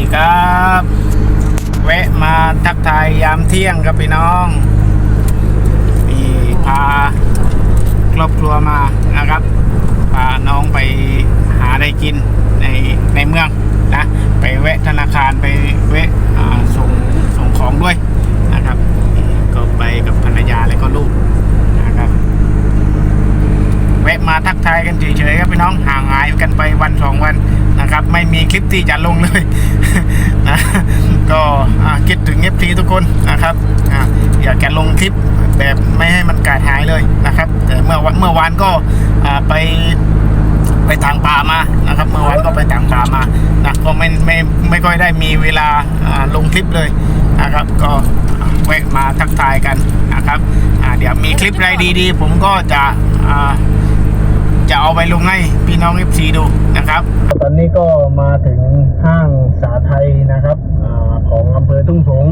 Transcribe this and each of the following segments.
ดีครับ แวะมาทักทายยามเที่ยงครับพี่น้องนี่พาครอบครัวมานะครับพาน้องไปหาอะไรกินในในเมืองนะไปแวะธนาคารไปแวะส่งส่งของด้วยนะครับ ก็ไปกับภรรยาและก็ลูกนะครับแวะมาทักทายกันเฉยๆครับพี่น้องห่างหายกันไปวันสองวัน นะครับ ไม่มีคลิปที่จะลงเลยนะก็คิดถึงเอฟทีทุกคนนะครับอ่าอยากจะลงคลิปแบบไม่ให้มันขาดหายเลยนะครับ แต่เมื่อวันเมื่อวานก็ไปไปทางป่ามานะครับ เมื่อวานก็ไปทางป่ามานะก็ไม่ไม่ไม่ค่อยได้มีเวลาลงคลิปเลยนะครับ ก็แวะมาทักทายกันนะครับเดี๋ยวมีคลิปอะไรดีๆ ผมก็จะ จะเอาไปลงให้พี่น้อง FC ดูนะครับ ตอนนี้ก็มาถึงห้างสาไทยนะครับอของอำเภอทุ่งสง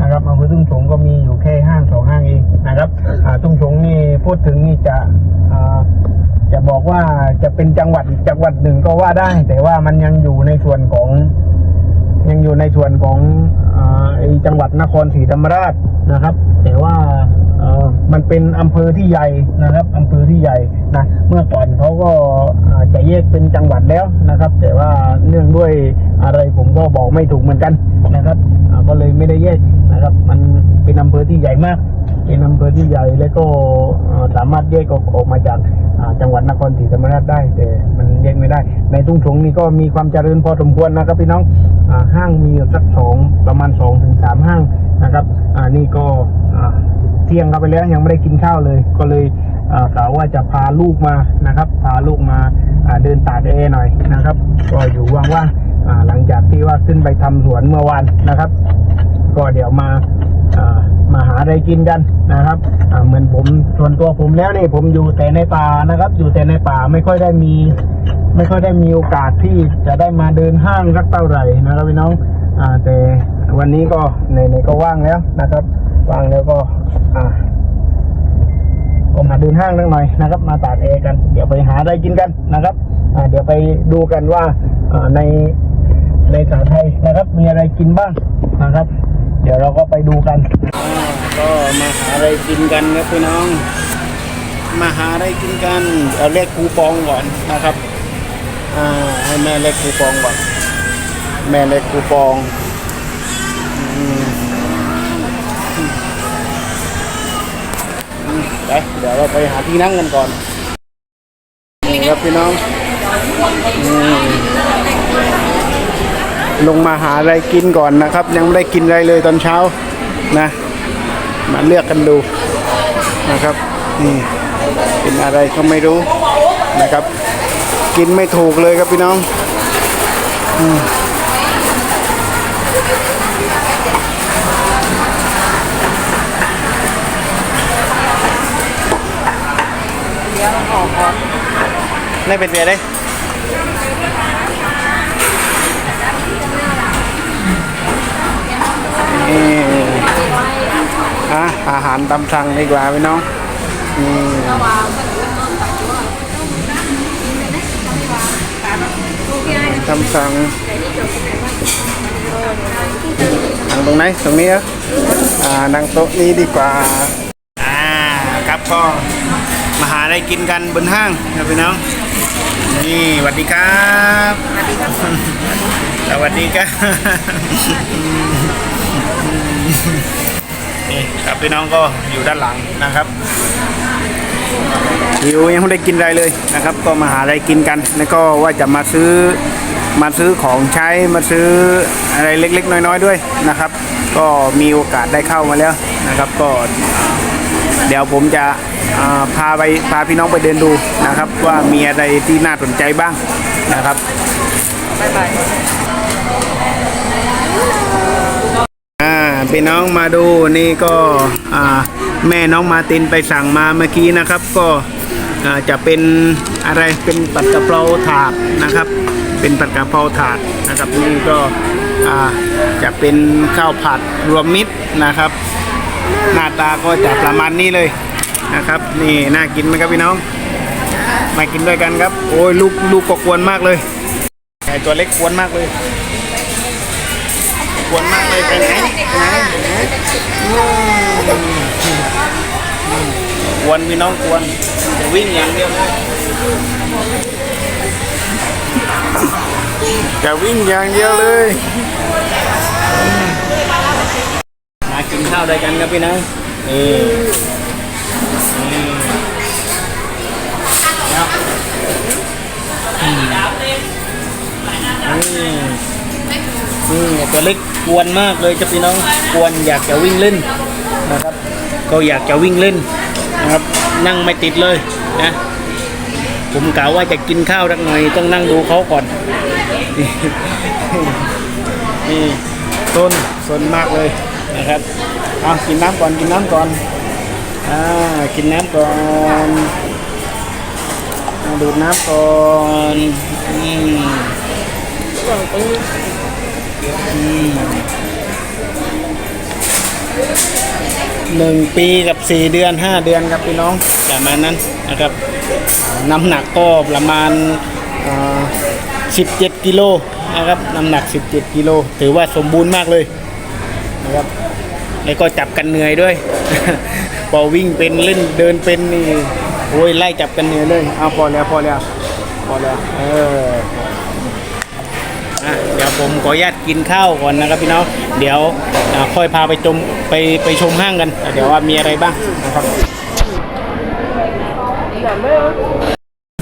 นะครับอำเภอทุ่งสงก็มีอยู่แค่ห้างสองห้างเองนะครับอ่าทุ่งสงนี่พูดถึงนี่จะจะบอกว่าจะเป็นจังหวัดอีกจังหวัดหนึ่งก็ว่าได้ แต่ว่ามันยังอยู่ในส่วนของ ยังอยู่ในส่วนของอาไอจังหวัดนครศรีธรรมราชนะครับ แต่ว่า มันเป็นอำเภอที่ใหญ่นะครับอำเภอที่ใหญ่นะเมื่อก่อนเขาก็าจะแยกเป็นจังหวัดแล้วนะครับ แต่ว่าเนื่องด้วยอะไรผมก็บอกไม่ถูกเหมือนกันนะครับก็เลยไม่ได้แยกนะครับ มันเป็นอำเภอที่ใหญ่มากเป็นอำเภอที่ใหญ่แล้วก็สามารถแยกออกออกมาจากาจังหวัดนครศรีธรรมราชได้ แต่มันแยกไม่ได้ ในทุ่งสงนี่ก็มีความเจริญพอสมควรนะครับพี่น้องอห้างมีสักสองประมาณสองถึงสามห้างนะครับ อ่านี่ก็อ่า เที่ยงเข้าไปแล้วยังไม่ได้กินข้าวเลย ก็เลยอ่ากะว่าจะพาลูกมานะครับ พาลูกมาเดินตากแอร์หน่อยนะครับ ก็อยู่ว่างๆอ่าหลังจากที่ว่าขึ้นไปทำสวนเมื่อวานนะครับ ก็เดี๋ยวมามาหาอะไรกินกันนะครับเหมือนผมส่วนตัวผมแล้วนี่ผมอยู่แต่ในป่านะครับ อยู่แต่ในป่าไม่ค่อยได้มี ไม่ค่อยได้มีโอกาสที่จะได้มาเดินห้างสักเท่าไหร่นะครับพี่น้องอแต่วันนี้ก็ในๆก็ว่างแล้วนะครับ ว่างแล้วก็ ก็มาเดินห้างนิดหน่อยนะครับ มาตากแอร์กัน เดี๋ยวไปหาอะไรกินกันนะครับเดี๋ยวไปดูกันว่าอ่าในในสาไทยนะครับ มีอะไรกินบ้างนะครับ เดี๋ยวเราก็ไปดูกันก็มาหาอะไรกินกันครับพี่น้อง มาหาอะไรกินกันเอาเลขคูปองก่อนนะครับอ่าให้แม่เลขคูปองก่อนแม่เลขคูปอง ไปเดี๋ยวเราไปหาที่นั่งกันก่อนนี่ครับพี่น้องลงมาหาอะไรกินก่อนนะครับ ยังไม่ได้กินอะไรเลยตอนเช้านะ มาเลือกกันดูนะครับนี่เป็นอะไรก็ไม่รู้นะครับ กินไม่ถูกเลยครับพี่น้องอืม ไม่เป็นไรเลยนี่อะอาหารตามสั่งดีกว่าพี่น้องอืมทำสั่งนั่งตรงไหนตรงนี้เหรออ่านั่งโต๊ะนี้ดีกว่า อ่าครับก็ มาหาอะไรกินกันบนห้างครับพี่น้อง นี่สวัสดีครับสวัสดีครับสวัสดีครับนี่ครับพี่น้องก็อยู่ด้านหลังนะครับหิวยังไม่ได้กินอะไรเลยนะครับ ก็มาหาอะไรกินกันแล้วก็ว่าจะมาซื้อมาซื้อของใช้มาซื้ออะไรเล็กๆ น้อย ๆ ด้วยนะครับ ก็มีโอกาสได้เข้ามาแล้วนะครับ ก็ เดี๋ยวผมจะอ่าพาไปพาพี่น้องไปเดินดูนะครับ ว่ามีอะไรที่น่าสนใจบ้างนะครับอ่าพี่น้องมาดูนี่ก็อ่าแม่น้องมาร์ตินไปสั่งมาเมื่อกี้นะครับ ก็อ่าจะเป็นอะไรเป็นปัดกะเพราถาดนะครับ เป็นปัดกะเพราถาดนะครับนี่ก็อ่าจะเป็นข้าวผัดรวมมิตรนะครับ หน้าตาก็จะประมาณนี้เลยนะครับ นี่น่ากินไหมครับพี่น้อง มากินด้วยกันครับ โอ้ยลูกลูกก็กวนมากเลยไก่ตัวเล็กกวนมากเลยกวนมากเลยไปไหนไปไหนไปไหนกวนพี่น้องกวนวิ่งอย่างเดียวเลยจะวิ่งอย่างเดียวเลย ข้าวด้วยกันครับพี่น้องนี่นี่แล้วอืมนี่นี่ตัวเล็กกวนมากเลยจ้ะพี่น้องกวนอยากจะวิ่งเล่นนะครับ ก็อยากจะวิ่งเล่นนะครับ นั่งไม่ติดเลยนะผมกล่าวว่าจะกินข้าวสักหน่อยต้องนั่งดูเขาก่อนนี่ต้นสนมากเลยนะครับ เอากินน้ำก่อนกินน้ำก่อนอ่ากินน้ำก่อนดูดน้ำก่อนอืมอืมหนึ่งปีกับสี่เดือนห้าเดือนครับพี่น้องประมาณนั้นนะครับน้ำหนักก็ประมาณอ่า17กิโลนะครับน้ำหนัก17กิโลถือว่าสมบูรณ์มากเลยนะครับ แล้วก็จับกันเหนื่อยด้วย พอวิ่งเป็นเล่นเดินเป็นนี่โอ้ยไล่จับกันเหนื่อยเลยเอาพอแล้วพอแล้วพอแล้วเออเดี๋ยวผมขออนุญาตกินข้าวก่อนนะครับพี่น้องเดี๋ยวค่อยพาไปชมไปไปชมห้างกัน เดี๋ยวว่ามีอะไรบ้างนะครับ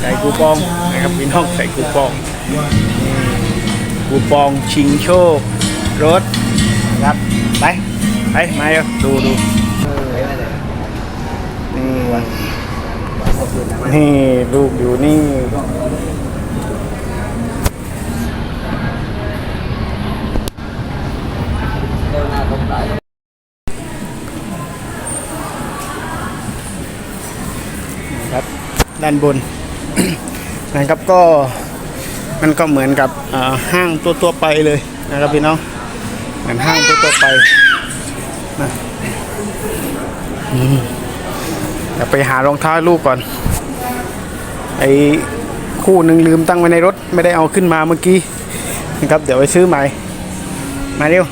ใส่คูปองนะครับพี่น้องใส่คูปองนี่คูปองชิงโชครถนะครับไป ไปมาเดี๋ยวดูดูนี่นี่ลูกอยู่นี่ครับด้านบนนะครับก็มันก็เหมือนกับห้างตัวตัวไปเลยนะครับพี่น้องเหมือนห้างตัวตัวไป นะอืมเดี๋ยวไปหารองเท้าให้ลูกก่อน ไอ้คู่หนึ่งลืมตั้งไว้ในรถไม่ได้เอาขึ้นมาเมื่อกี้นะครับ เดี๋ยวไปซื้อใหม่ มาเร็ว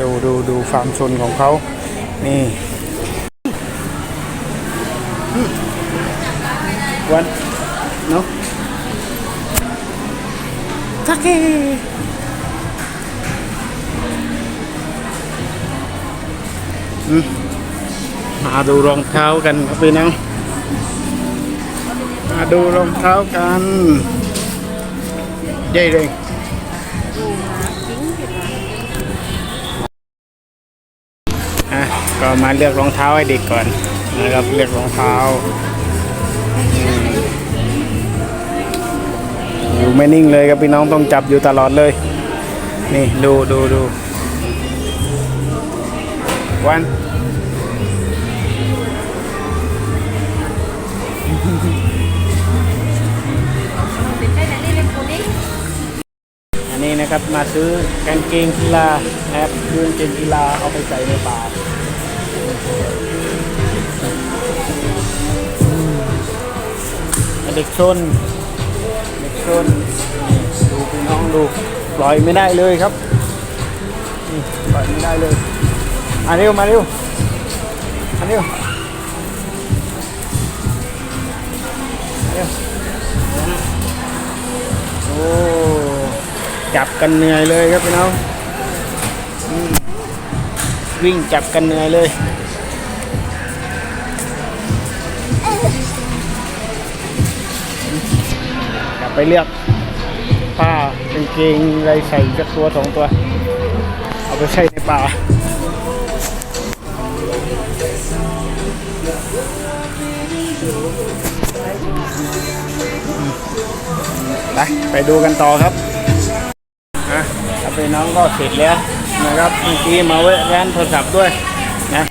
ดูดูดูฟาร์มชนของเขา นี่อืมวันเนาะทักเก มาดูรองเท้ากันครับพี่น้องมาดูรองเท้ากันใหญ่เลยอะก็มาเลือกรองเท้าให้เด็กก่อนนะครับเลือกรองเท้าอยู่ไม่นิ่งเลยครับพี่น้องต้องจับอยู่ตลอดเลย นี่ดูดูดู วันอันนี้นะครับมาซื้อกางเกงกีฬานะครับยืนเกงกีฬาเอาไปใส่ในป่าเด็กชนเด็กชนดูพี่น้องดูปล่อยไม่ได้เลยครับปล่อยไม่ได้เลย มาเร็วมาเร็วมาเร็วมาเร็วโอ้จับกันเหนื่อยเลยครับพี่น้องวิ่งจับกันเหนื่อยเลยกลับไปเลือกผ้ากางเกงอะไรใส่สักตัวสองตัว เอาไปใส่ในป่า ไปไปดูกันต่อครับอะครับพี่น้องก็เสร็จแล้วนะครับเมื่อกี้มาแวะร้านโทรศัพท์ด้วยนะ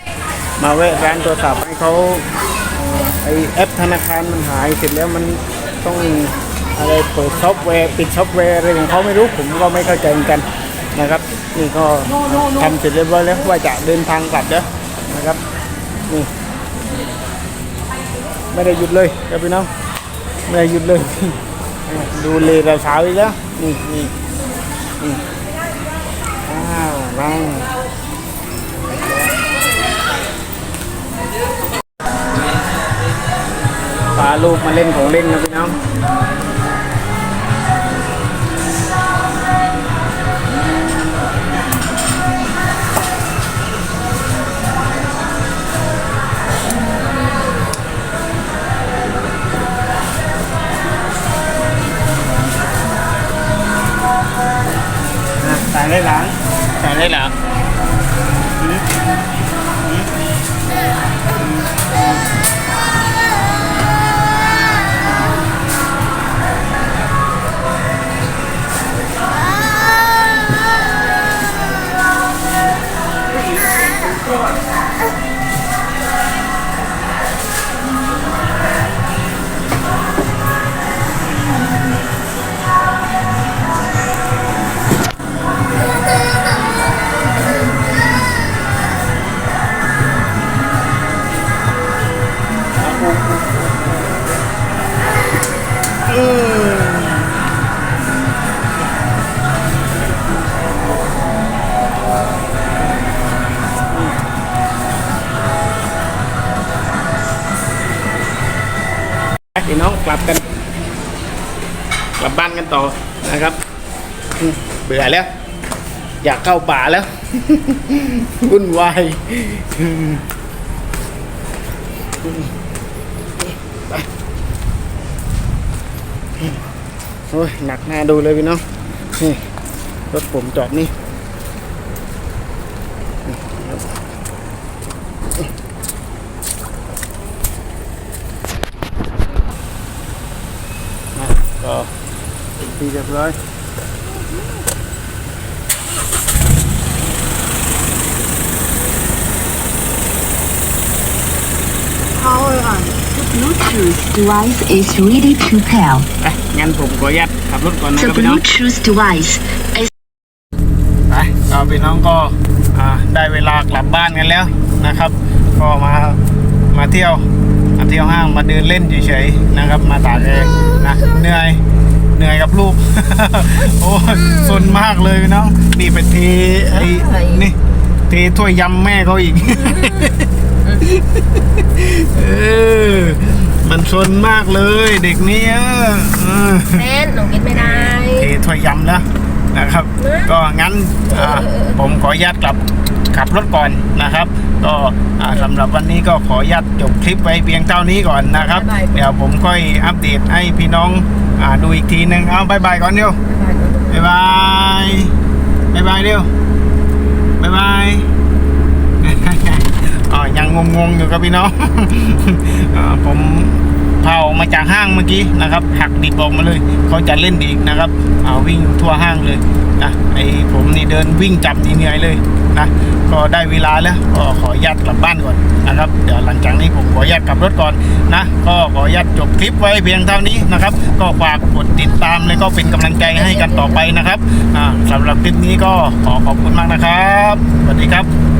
มาแวะร้านโทรศัพท์ให้เขาเอ่อไอแอปธนาคารมันหายเสร็จแล้วมันต้องอะไรเปิดซอฟต์แวร์ปิดซอฟต์แวร์อะไรของเขาไม่รู้ผมก็ไม่เข้าใจเหมือนกันนะครับนี่ก็ทำเสร็จเรียบร้อยแล้วว่าจะเดินทางกลับแล้วนะครับนี่ ไม่ได้หยุดเลยครับพี่น้องไม่ได้หยุดเลย ดูเลยเราสาวอีกแล้วนี่นี่นี่อ้าบ้างพาลูกมาเล่นของเล่นนะพี่น้อง ลับกัน กลับบ้านกันต่อนะครับ เบื่อแล้ว อยากเข้าป่าแล้ววุ่นวายไปโอ้ยหนักหน้าดูเลยพี่น้องนี่รถผมจอดนี่อะ ก็เป็นที่เรียบร้อย Power on. The Bluetooth device is ready to pair. ไปงั้นผมขออนุญาตขับรถก่อนนะค The รับพี่น้อง Bluetooth device is ไปเราพี่น้องก็อ่าได้เวลากลับบ้านกันแล้วนะครับ ก็มามาเที่ยวมา เที่ยวห้างมาเดินเล่นเฉยๆนะครับ มาตากแอร์นะเหนื่อยเหนื่อยกับลูก โอ้ยสนมากเลยพี่น้องนี่ไปเทไอ้นี่เทถ้วยยำแม่เขาอีกเออมันสนมากเลยเด็กนี้เออเออแม่นหนูกินไม่ได้เทถ้วยยำแล้วนะครับ ก็งั้นอ่าผมขออนุญาตกลับ ขับรถก่อนนะครับ ก็อ่าสำหรับวันนี้ก็ขออนุญาตจบคลิปไว้เพียงเท่านี้ก่อนนะครับ เดี๋ยวผมค่อยอัปเดตให้พี่น้องอาดูอีกทีนึงเอาบายบายก่อนเดียวบายบายบายบายเดียวบายบายอ๋อยังงงๆอยู่ครับพี่น้องอ่าผม เผามาจากห้างเมื่อกี้นะครับหักดิบออกมาเลยเขาจะเล่นอีกนะครับเอาวิ่งทั่วห้างเลยนะไอผมนี่เดินวิ่งจับนี่เหนื่อยเลยนะก็ได้เวลาแล้วก็ขออนุญาตกลับบ้านก่อนนะครับ เดี๋ยวหลังจากนี้ผมขออนุญาตกลับรถก่อนนะก็ขออนุญาตจบคลิปไว้เพียงเท่านี้นะครับ ก็ฝากกดติดตามแล้วก็เป็นกำลังใจให้กันต่อไปนะครับอ่าสำหรับคลิปนี้ก็ขอขอบคุณมากนะครับสวัสดีครับ